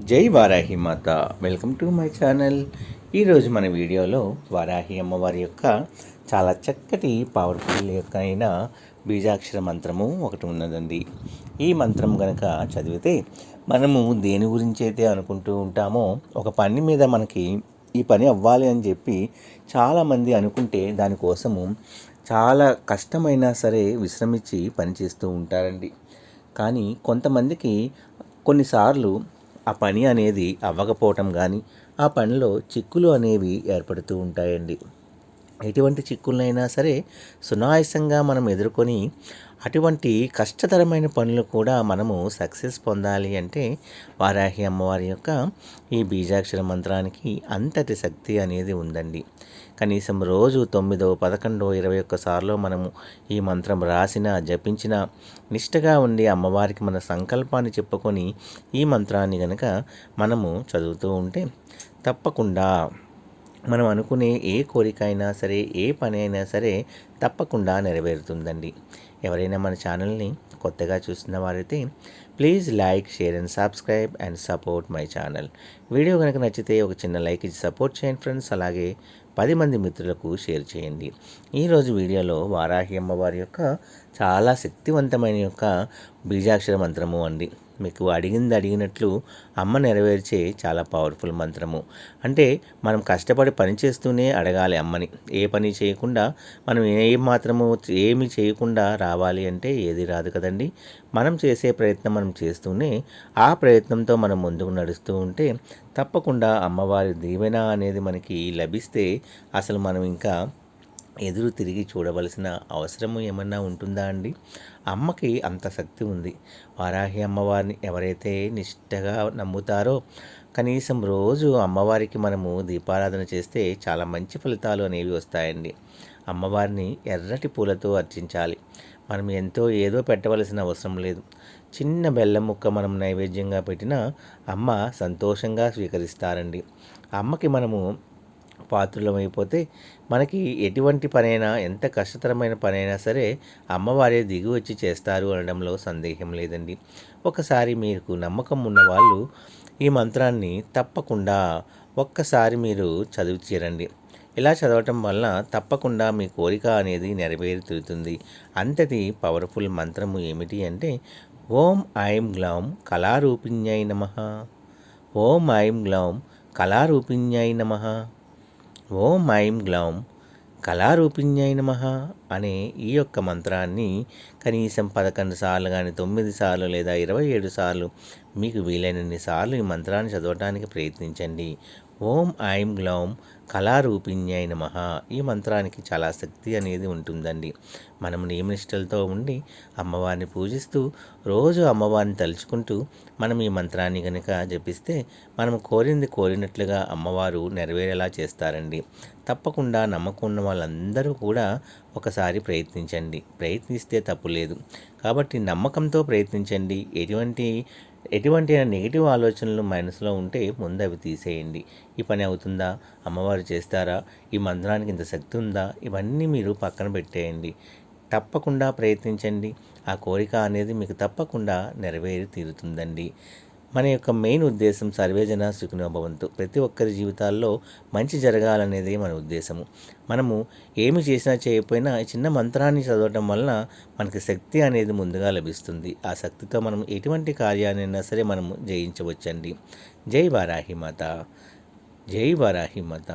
జై వారాహి మాత. Welcome to my channel. ఈరోజు మన వీడియోలో వారాహి అమ్మవారి యొక్క చాలా చక్కటి పవర్ఫుల్ యొక్క అయిన బీజాక్షర మంత్రము ఒకటి ఉన్నదండి. ఈ మంత్రం కనుక చదివితే మనము దేని గురించి అయితే అనుకుంటూ ఉంటామో ఒక పని మీద మనకి ఈ పని అవ్వాలి అని చెప్పి చాలామంది అనుకుంటే దానికోసము చాలా కష్టమైనా సరే విశ్రమించి పని చేస్తూ ఉంటారండి. కానీ కొంతమందికి కొన్నిసార్లు ఆ పని అనేది అవ్వకపోవటం కానీ ఆ పనిలో చిక్కులు అనేవి ఏర్పడుతూ ఉంటాయండి. ఎటువంటి చిక్కులైనా సరే సునాయాసంగా మనం ఎదుర్కొని అటువంటి కష్టతరమైన పనులు కూడా మనము సక్సెస్ పొందాలి అంటే వారాహి అమ్మవారి యొక్క ఈ బీజాక్షర మంత్రానికి అంతటి శక్తి అనేది ఉందండి. కనీసం రోజు తొమ్మిదో పదకొండో ఇరవై ఒక్కసార్లు మనము ఈ మంత్రం రాసిన జపించిన నిష్టగా ఉండి అమ్మవారికి మన సంకల్పాన్ని చెప్పుకొని ఈ మంత్రాన్ని గనక మనము చదువుతూ ఉంటే తప్పకుండా మనం అనుకునే ఏ కోరిక అయినా సరే ఏ పని అయినా సరే తప్పకుండా నెరవేరుతుందండి. ఎవరైనా మన ఛానల్ని కొత్తగా చూస్తున్న వారైతే please like share and subscribe and support my channel. Video కనుక నచ్చితే ఒక చిన్న లైక్ ఇచ్చి సపోర్ట్ చేయండి ఫ్రెండ్స్. అలాగే పది మంది మిత్రులకు షేర్ చేయండి. ఈరోజు వీడియోలో వారాహి అమ్మవారి యొక్క చాలా శక్తివంతమైన యొక్క బీజాక్షర మంత్రము అండి. మీకు అడిగింది అడిగినట్లు అమ్మ నెరవేర్చే చాలా పవర్ఫుల్ మంత్రము. అంటే మనం కష్టపడి పని చేస్తూనే అడగాలి అమ్మని. ఏ పని చేయకుండా మనం ఏ మాత్రము ఏమి చేయకుండా రావాలి అంటే ఏది రాదు కదండి? మనం చేసే ప్రయత్నం మనం చేస్తూనే ఆ ప్రయత్నంతో మనం ముందుకు నడుస్తూ ఉంటే తప్పకుండా అమ్మవారి దీవెన అనేది మనకి లభిస్తే అసలు మనం ఇంకా ఎదురు తిరిగి చూడవలసిన అవసరము ఏమన్నా ఉంటుందా అండి? అమ్మకి అంత శక్తి ఉంది. వారాహి అమ్మవారిని ఎవరైతే నిష్టగా నమ్ముతారో కనీసం రోజు అమ్మవారికి మనము దీపారాధన చేస్తే చాలా మంచి ఫలితాలు అనేవి వస్తాయండి. అమ్మవారిని ఎర్రటి పూలతో అర్చించాలి. మనం ఎంతో ఏదో పెట్టవలసిన అవసరం లేదు. చిన్న బెల్లం ముక్క మనం నైవేద్యంగా పెట్టినా అమ్మ సంతోషంగా స్వీకరిస్తారండి. అమ్మకి మనము పాత్రులమైపోతే మనకి ఎటువంటి పనైనా ఎంత కష్టతరమైన పనైనా సరే అమ్మవారే దిగి వచ్చి చేస్తారు అనడంలో సందేహం లేదండి. ఒకసారి మీకు నమ్మకం ఉన్న వాళ్ళు ఈ మంత్రాన్ని తప్పకుండా ఒక్కసారి మీరు చదివి చేరండి ఇలా చదవటం వలన తప్పకుండా మీ కోరిక అనేది నెరవేరుతుంది. అంతటి పవర్ఫుల్ మంత్రము ఏమిటి అంటే ఓం ఐం గ్లౌం కళారూపిణ్యై నమ. ఓం ఐం గ్లౌం కళారూపిణ్యై నమ. ఓం ఐం గ్లౌం కళారూపిణ్యై నమ అనే ఈ యొక్క మంత్రాన్ని కనీసం పదకొండు సార్లు కానీ తొమ్మిది సార్లు లేదా ఇరవై ఏడు సార్లు మీకు వీలైనన్ని సార్లు ఈ మంత్రాన్ని చదవడానికి ప్రయత్నించండి. ఓం ఐం గ్లౌం కళారూపిణ్యమైన మహా ఈ మంత్రానికి చాలా శక్తి అనేది ఉంటుందండి. మనం నియమనిష్టలతో ఉండి అమ్మవారిని పూజిస్తూ రోజు అమ్మవారిని తలుచుకుంటూ మనం ఈ మంత్రాన్ని కనుక జపిస్తే మనం కోరింది కోరినట్లుగా అమ్మవారు నెరవేరేలా చేస్తారండి. తప్పకుండా నమ్మకం ఉన్న వాళ్ళందరూ కూడా ఒకసారి ప్రయత్నించండి. ప్రయత్నిస్తే తప్పు లేదు. కాబట్టి నమ్మకంతో ప్రయత్నించండి. ఎటువంటి ఎటువంటి నెగిటివ్ ఆలోచనలు మనసులో ఉంటే ముందు అవి తీసేయండి. ఈ పని అవుతుందా? అమ్మవారు వారు చేస్తారా? ఈ మంత్రానికి ఇంత శక్తి ఉందా? ఇవన్నీ మీరు పక్కన పెట్టేయండి. తప్పకుండా ప్రయత్నించండి. ఆ కోరిక అనేది మీకు తప్పకుండా నెరవేరి తీరుతుందండి. మన యొక్క మెయిన్ ఉద్దేశం సర్వేజన సుఖినోభవంతు ప్రతి ఒక్కరి జీవితాల్లో మంచి జరగాలనేది మన ఉద్దేశము. మనము ఏమి చేసినా చేయకపోయినా చిన్న మంత్రాన్ని చదవటం వలన మనకి శక్తి అనేది ముందుగా లభిస్తుంది. ఆ శక్తితో మనం ఎటువంటి కార్యాన్నైనా సరే మనము జయించవచ్చండి. జై వారాహి మాత. జై వారాహి మాత